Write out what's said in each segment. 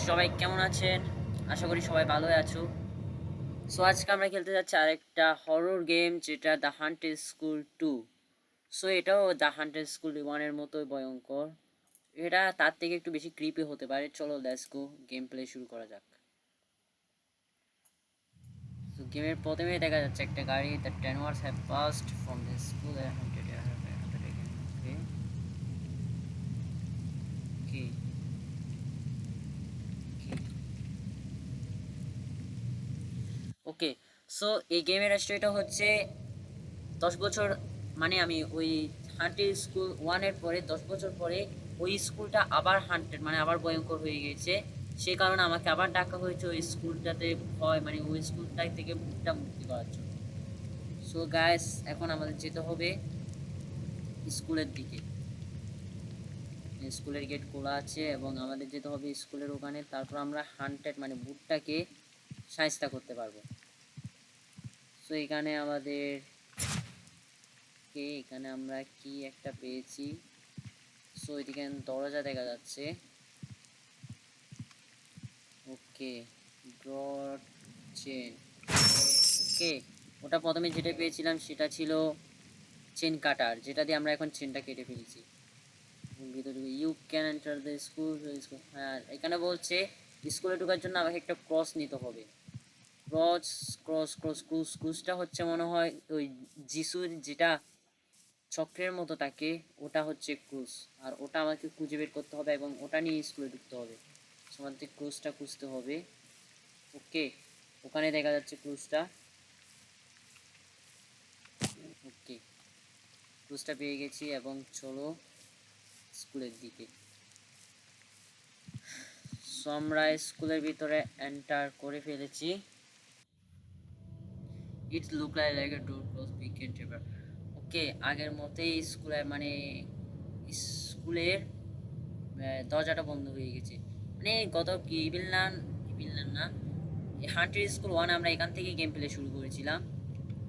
সবাই কেমন আছেন? আশা করি সবাই ভালো আছো। সো আজকে আমরা খেলতে যাচ্ছি আরেকটা হরর গেম যেটা the haunted school two so এটাও দ্য হান্টেড স্কুল ওয়ানের মতোই ভয়ঙ্কর। এটা তার থেকে একটু বেশি ক্রিপি হতে পারে। চলো লেটস গো গেম প্লে শুরু করা যাক। তো গেমের প্রথমেই দেখা যাচ্ছে একটা গাড়ি the ten wars have passed from the school haunted okay okay okay so এই গেমের স্টোরিটা হচ্ছে দশ বছর মানে আমি ওই হান্টেড স্কুল ওয়ানের পরে, দশ বছর পরে ওই স্কুলটা আবার হান্টেড মানে আবার ভয়ঙ্কর হয়ে গেছে সে কারণে আমাকে আবার ডাকা হয়েছে ওই স্কুলটাতে ভয় মানে ওই স্কুলটা থেকে মুখটা মুক্তি করার জন্য। সো গাইস এখন আমাদের যেতে হবে স্কুলের দিকে। স্কুলের গেট খোলা আছে এবং আমাদের যেতে হবে স্কুলের ওখানে, তারপর আমরা হান্টেড মানে বুটটাকে সাইজটা করতে পারব। সো এখানে আমাদের, কে এখানে আমরা কি একটা পেয়েছি? সো এদিকে দরজা দেখা যাচ্ছে। ওকে ব্রড চেন ওকে, ওটা প্রথমে যেটা পেয়েছিলাম সেটা ছিল চেন কাটার যেটা দিয়ে আমরা এখন চেনটা কেটে ফেলেছি। You can enter the school হ্যাঁ এখানে বলছে স্কুলে ঢোকার জন্য আমাকে একটা ক্রস নিতে হবে। ক্রস ক্রস ক্রস ক্রুজ ক্রুজটা হচ্ছে মনে হয় ওই যিশুর যেটা চক্রের মতো থাকে ওটা হচ্ছে ক্রুজ আর ওটা আমাকে খুঁজে বের করতে হবে এবং ওটা নিয়ে স্কুলে ঢুকতে হবে। আমাদের ক্রুজটা খুঁজতে হবে। ওকে ওখানে দেখা যাচ্ছে ক্রুজটা ওকে ক্রুজটা পেয়ে গেছি এবং চলো স্কুলের দিকে। সো আমরা স্কুলের ভিতরে এন্টার করে ফেলেছি। It's look lie like a door close pick and taper okay আগের মতেই স্কুলে মানে স্কুলের দরজাটা বন্ধ হয়ে গেছে। মানে গত কি ইবিলনান ইবিলনান না হান্টের স্কুল ওয়ান আমরা এখান থেকে গেম প্লে শুরু করেছিলাম।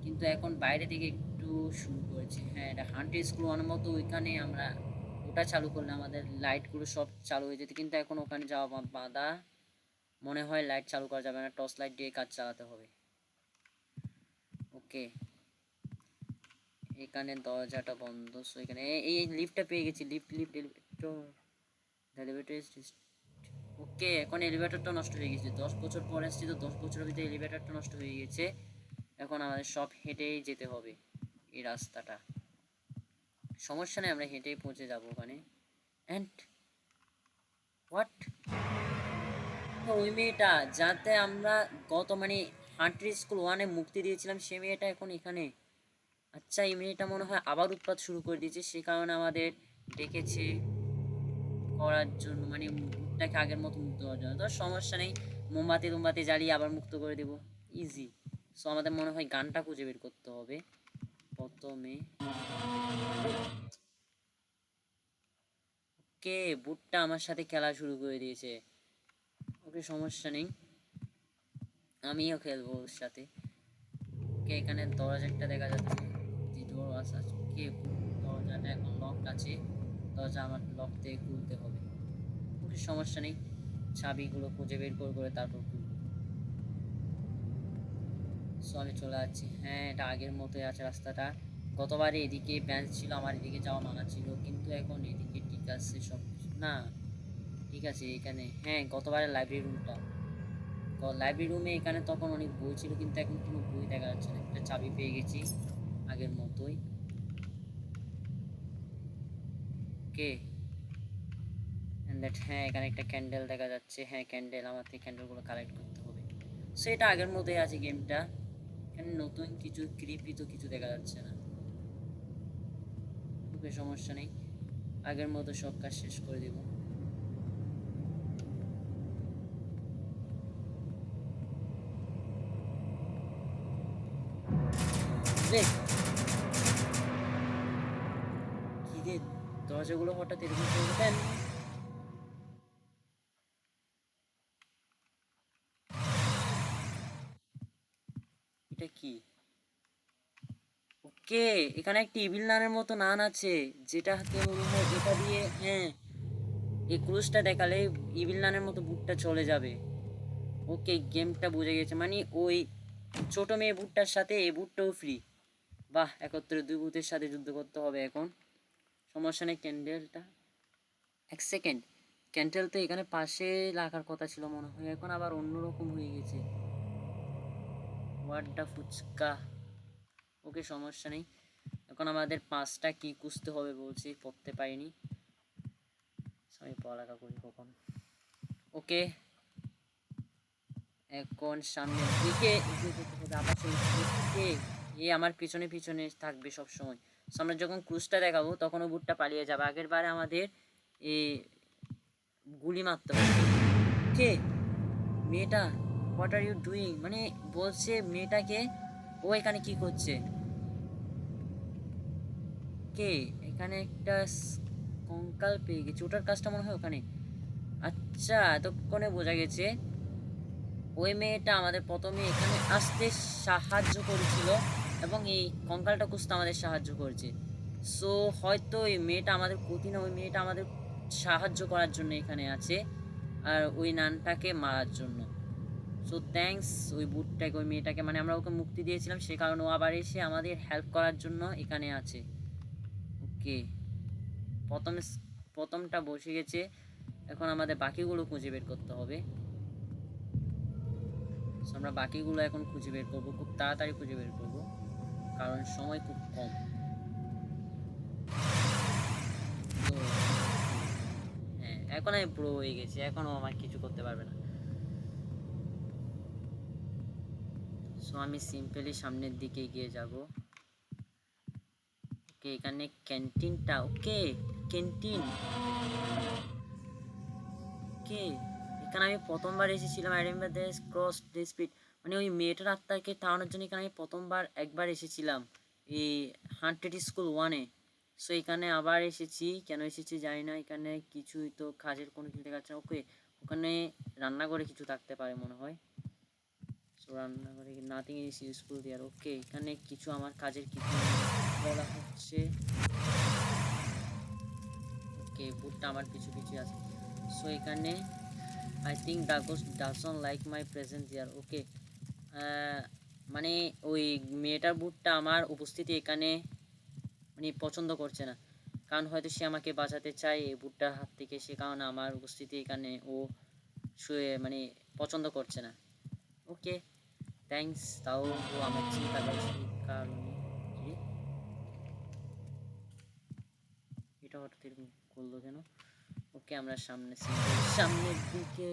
কিন্তু এখন বাইরে থেকে একটু শুরু করেছি। হ্যাঁ এটা হান্টের স্কুল ওয়ানের মতো ওইখানে আমরা ওটা চালু করলে আমাদের লাইটগুলো সব চালু হয়ে যেত, কিন্তু এখন ওখানে যাওয়া বাঁধা, মনে হয় লাইট চালু করা যাবে না। টর্চ লাইট দিয়ে কাজ চালাতে হবে। ওকে। এখানে দরজাটা বন্ধ সো এখানে এই লিফটটা পেয়ে গেছি lift lift elevator elevator okay, এখন এলিভেটরটা নষ্ট হয়ে গেছে। দশ বছর পরে এসেছি তো দশ বছরের ভিতরে এলিভেটরটা নষ্ট হয়ে গেছে। এখন আমাদের সব হেঁটেই যেতে হবে এই রাস্তাটা। সমস্যা নেই, আমরা হেঁটেই পৌঁছে যাব ওখানে। অ্যান্ড হোয়াট ওই মেয়েটা, যাতে আমরা গত মানে হান্ট্রি স্কুল ওয়ানে মুক্তি দিয়েছিলাম, সে মেয়েটা এখন এখানে। আচ্ছা এই মেয়েটা মনে হয় আবার উৎপাত শুরু করে দিয়েছে, সে কারণে আমাদের ডেকেছে করার জন্য মানে মুখটাকে আগের মতো মুক্ত করার জন্য। তো সমস্যা নেই, মোমবাতি টুমবাতি জ্বালিয়ে আবার মুক্ত করে দেবো। ইজি সো আমাদের মনে হয় গানটা খুঁজে বের করতে হবে প্রথমে। ওকে বুটটা আমার সাথে খেলা শুরু করে দিয়েছে। ওকে সমস্যা নেই। আমিও খেলব ওর সাথে। ওকে এখানে দরজা একটা দেখা যাচ্ছে। যে ডোর আছে কে দরজাটা এখন লক আছে। দরজা আমার লক থেকে খুলতে হবে। ওকে সমস্যা নেই। চাবিগুলো খুঁজে বের করে করে তারপর খুলব। সো আমি চলে যাচ্ছি। হ্যাঁ এটা আগের মতোই আছে রাস্তাটা। গতবারে এদিকে ব্যাঞ্চ ছিল, আমার এদিকে যাওয়া মানা ছিল। কিন্তু এখন এদিকে ঠিক আছে সব না, ঠিক আছে, এখানে। হ্যাঁ গতবারে লাইব্রেরি রুমটা লাইব্রেরি রুমে এখানে তখন অনেক বই ছিল, কিন্তু এখন কোনো বই দেখা যাচ্ছে না। একটা চাবি পেয়ে গেছি, আগের মতোই। কে দ্যাট হ্যাঁ এখানে একটা ক্যান্ডেল দেখা যাচ্ছে। হ্যাঁ ক্যান্ডেল আমার থেকে ক্যান্ডেলগুলো কালেক্ট করতে হবে। সো এটা আগের মতোই আছে গেমটা এখানে নতুন কিছু ক্রিপি তো কিছু দেখা যাচ্ছে না। সমস্যা নেই। আগের মতো সব কাজ শেষ করে দেবো। রে। কি রে, দরজাগুলো হঠাৎ এরকম করে দেন এটা কি? ওকে, এখানে একটা ইভিল নানের মতো নান আছে, যেটা হাতে মনে হয় এটা দিয়ে হ্যাঁ এই ক্রুজটা দেখালে ইভিল নানের মতো বুটটা চলে যাবে। ওকে, গেমটা বুঝে গেছে মানে ওই ছোট মেয়ে বুটটার সাথে এই বুটটাও ফ্রি বাহ, একত্রে দুই বুথের সাথে যুদ্ধ করতে হবে এখন। সমস্যা নেই ক্যান্ডেলটা এক সেকেন্ড ক্যান্ডেল তো এখানে পাশে রাখার কথা ছিল মনে হয়, এখন আবার অন্যরকম হয়ে গেছে। ওয়ার্ডটা ফুচকা? ওকে, সমস্যা নেই। এখন আমাদের পাঁচটা কি খুঁজতে হবে বলছি, পড়তে পারিনি। আমি পড়ালেখা করি কখন? ওকে। এখন সামনের দিকে আবার সেই। এ আমার পিছনে পিছনে থাকবে সব সময় আমরা যখন ক্রুজটা দেখাবো, তখন ও বুটটা পালিয়ে যাবে। আগের বারে আমাদের এ গুলি মারতে হবে কে? মেয়েটা হোয়াট আর ইউ ডুইং মানে বলছে মেয়েটাকে, ও এখানে কি করছে? কে? এখানে একটা স- কঙ্কাল পেয়ে গেছে। ওটার কাজটা মনে হয় ওখানে। আচ্ছা এতক্ষণে বোঝা গেছে, ওই মেয়েটা আমাদের প্রথমে এখানে আসতে সাহায্য করেছিল। এবং এই কঙ্কালটা খুঁজতে আমাদের সাহায্য করছে। সো হয়তো এই মেয়েটা আমাদের ক্ষতি না, ওই মেয়েটা আমাদের সাহায্য করার জন্য এখানে আছে আর ওই নানটাকে মারার জন্য। সো থ্যাঙ্কস ওই বুটটাকে, ওই মেয়েটাকে মানে আমরা ওকে মুক্তি দিয়েছিলাম, সে কারণে ও আবার এসে আমাদের হেল্প করার জন্য এখানে আছে। ওকে প্রথম প্রথমটা বসে গেছে, এখন আমাদের বাকিগুলো খুঁজে বের করতে হবে। আমরা বাকিগুলো এখন খুঁজে বের করব, খুব তাড়াতাড়ি খুঁজে বের করব। কারণ সময় খুব কম। হ্যাঁ এখন আমি প্রো হয়ে গেছি এখনও আমার কিছু করতে পারবে না। সো আমি সিম্পলি সামনের দিকে এগিয়ে যাব। ওকে এখানে ক্যান্টিনটা ওকে ক্যান্টিন ওকে এখানে আমি প্রথমবার এসেছিলাম আই দিস ক্রস স্পিড মানে ওই মেয়েটার আত্মাকে তাড়ানোর জন্য এখানে আমি প্রথমবার, একবার এসেছিলাম এই হান্টেড স্কুল ওয়ানে সো এখানে আবার এসেছি, কেন এসেছি জানি না, এখানে কিছুই তো কাজের কোনো কিছু দেখা যাচ্ছে না। ওকে ওখানে রান্নাঘরে কিছু থাকতে পারে মনে হয়। সো রান্নাঘরে nothing is useful there okay এখানে কিছু আমার কাজের কিছু বলা হচ্ছে। ওকে বুটটা আমার পিছু পিছু আছে। সো এখানে I think ডাগোস doesn't like my present year okay মানে ওই মেয়েটার বুটটা আমার উপস্থিতি এখানে মানে পছন্দ করছে না। কারণ হয়তো সে আমাকে বাঁচাতে চায় এই বুটটার হাত থেকে, সে কারণে আমার উপস্থিতি এখানে ও শুয়ে মানে পছন্দ করছে না। ওকে থ্যাঙ্কস তাও ও আমার চিন্তা করছে কারণে। এটা হঠাৎ এরকম করল কেন? ওকে আমরা সামনে সামনের দিকে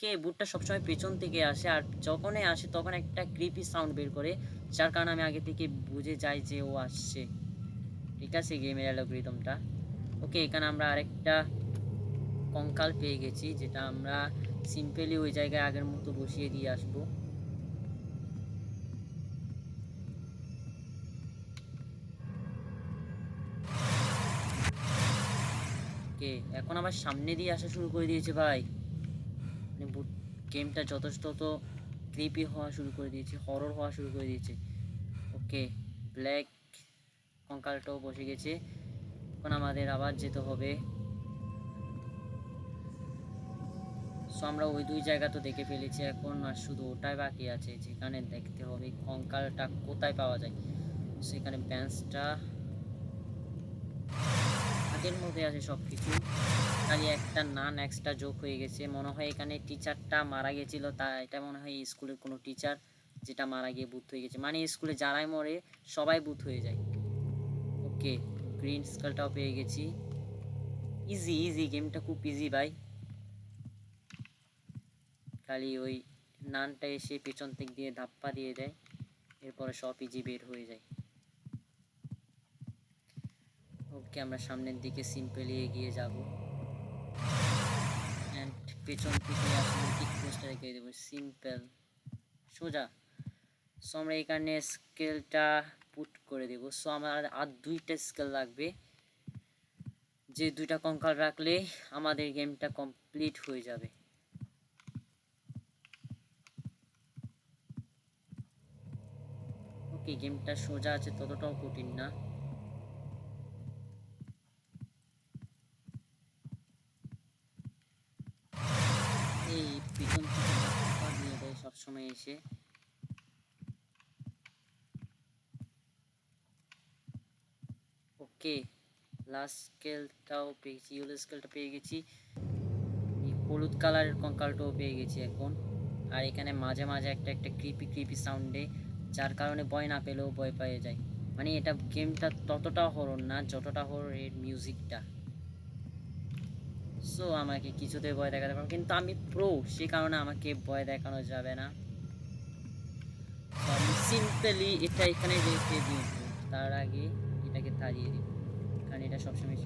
কে? বুটটা সবসময় পেছন থেকে আসে আর যখনই আসে তখন একটা ক্রিপি সাউন্ড বের করে, যার কারণে আমি আগে থেকে বুঝে যাই যে ও আসছে। ঠিক আছে গেমের অ্যালগোরিদমটা। ওকে, এখানে আমরা আরেকটা কঙ্কাল পেয়ে গেছি, যেটা আমরা সিম্পলি ওই জায়গায় আগের মতো বসিয়ে দিয়ে আসব। কে? এখন আবার সামনে দিয়ে আসা শুরু করে দিয়েছে ভাই। মানে গেমটা যথেষ্ট তো ক্রিপি হওয়া শুরু করে দিয়েছে হরর হওয়া শুরু করে দিয়েছে। ওকে ব্ল্যাক কঙ্কালটাও বসে গেছে। এখন আমাদের আবার যেতে হবে। সো আমরা ওই দুই জায়গা তো দেখে ফেলেছি এখন, আর শুধু ওটাই বাকি আছে। যেখানে দেখতে হবে কঙ্কালটা কোথায় পাওয়া যায়। সেখানে বেঞ্চটা আগের মধ্যে আছে সব কিছু খালি একটা নান এক্সট্রা যোগ হয়ে গেছে। মনে হয় এখানে টিচারটা মারা গেছিল তা এটা মনে হয় স্কুলের কোনো টিচার যেটা মারা গিয়ে বুথ হয়ে গেছে। মানে স্কুলে যারাই মরে, সবাই বুথ হয়ে যায়। ওকে গ্রিন স্কালটাও পেয়ে গেছি। ইজি ইজি গেমটা খুব ইজি ভাই। খালি ওই নানটা এসে পেছন দিক দিয়ে ধাপ্পা দিয়ে দেয়। এরপরে সব ইজি বের হয়ে যায়। ওকে আমরা সামনের দিকে সিম্পলি এগিয়ে যাব। অ্যান্ড পেছন থেকে আসলে টিক পোস্টটা রেখে দেবো। সিম্পল সোজা। সো আমরা এখানে স্কেলটা পুট করে দেবো। সো আমার আর দুইটা স্কেল লাগবে। যে দুইটা কঙ্কাল রাখলে আমাদের গেমটা কমপ্লিট হয়ে যাবে। ওকে গেমটা সোজা আছে, ততটাও কঠিন না। এই পিছন ধাক্কা দেয় সবসময় এসে। ওকে লাস্ট স্কেলটাও পেয়েছি ইয়েলো স্কেলটা পেয়ে গেছি। হলুদ কালারের কঙ্কালটাও পেয়ে গেছি এখন। আর এখানে মাঝে মাঝে একটা একটা ক্রিপি ক্রিপি সাউন্ডে যার কারণে ভয় না পেলেও ভয় পেয়ে যায়। মানে এটা গেমটা ততটা হরর না, যতটা হরর এর মিউজিকটা সো আমাকে কিছুতে ভয় দেখাতে পারব কিন্তু আমি প্রো সে কারণে আমাকে ভয় দেখানো যাবে না। আমি সিম্পলি এটা এখানে রেখে দিব তার আগে এটাকে তাড়িয়ে দিব কারণ এটা সবসময়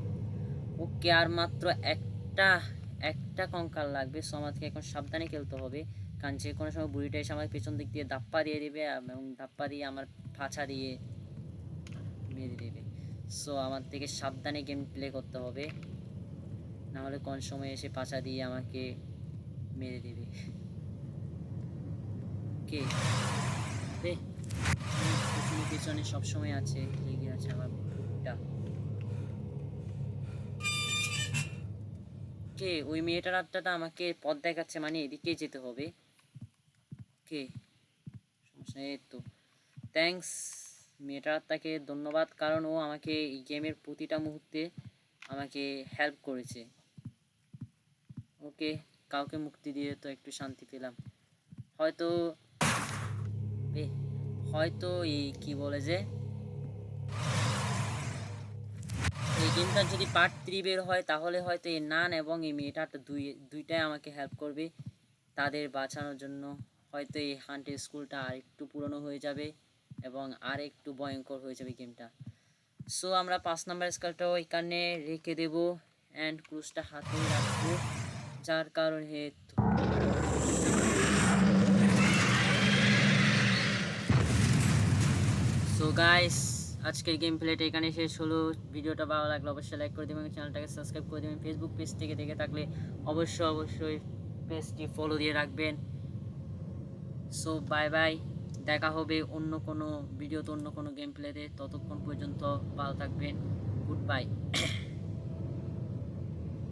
ওকে আর মাত্র একটা একটা কঙ্কাল লাগবে। সো এখন সাবধানে খেলতে হবে। কারণ যে কোনো সময় বুড়িটা এসে আমার পেছন দিক দিয়ে ধাপ্পা দিয়ে দেবে এবং ধাপ্পা দিয়ে আমার ফাঁচা দিয়ে মেরে দেবে। সো আমার থেকে সাবধানে গেম প্লে করতে হবে। না হলে কোন সময় এসে পাছা দিয়ে আমাকে মেরে দেবে? কে? রে পিছনে পিছনে সবসময় আছে। লেগে আছে, আমার ভুট্টা কে? ওই মেয়েটার আত্মাটা আমাকে পথ দেখাচ্ছে মানে এদিকেই যেতে হবে। কে? সমস্যা এই তো। থ্যাঙ্কস মেয়েটার আত্মাকে ধন্যবাদ, কারণ ও আমাকে এই গেমের প্রতিটা মুহূর্তে আমাকে হেল্প করেছে। ওকে কাউকে মুক্তি দিয়ে তো একটু শান্তি পেলাম। হয়তো হয়তো এই কি বলে যে, এই গেমটার যদি পার্ট থ্রি বের হয়, তাহলে হয়তো এই নান এবং এই মেয়েটা দুই, দুইটাই আমাকে হেল্প করবে। তাদের বাঁচানোর জন্য হয়তো এই হান্টের স্কুলটা আর একটু পুরনো হয়ে যাবে এবং আর একটু ভয়ঙ্কর হয়ে যাবে গেমটা। সো আমরা পাঁচ নাম্বার স্কালটাও এখানে রেখে দেবো অ্যান্ড ক্রুজটা হাতে রাখব। যার কারণে সো গাইস আজকের গেম প্লেটা এখানে শেষ হলো। ভিডিওটা ভালো লাগলে অবশ্যই লাইক করে দেবেন চ্যানেলটাকে সাবস্ক্রাইব করে দেবেন। ফেসবুক পেজ থেকে দেখে থাকলে অবশ্যই অবশ্যই পেজটি ফলো দিয়ে রাখবেন। সো বাই বাই দেখা হবে অন্য কোনো ভিডিওতে অন্য কোনো গেম প্লেতে ততক্ষণ পর্যন্ত ভালো থাকবেন। Good bye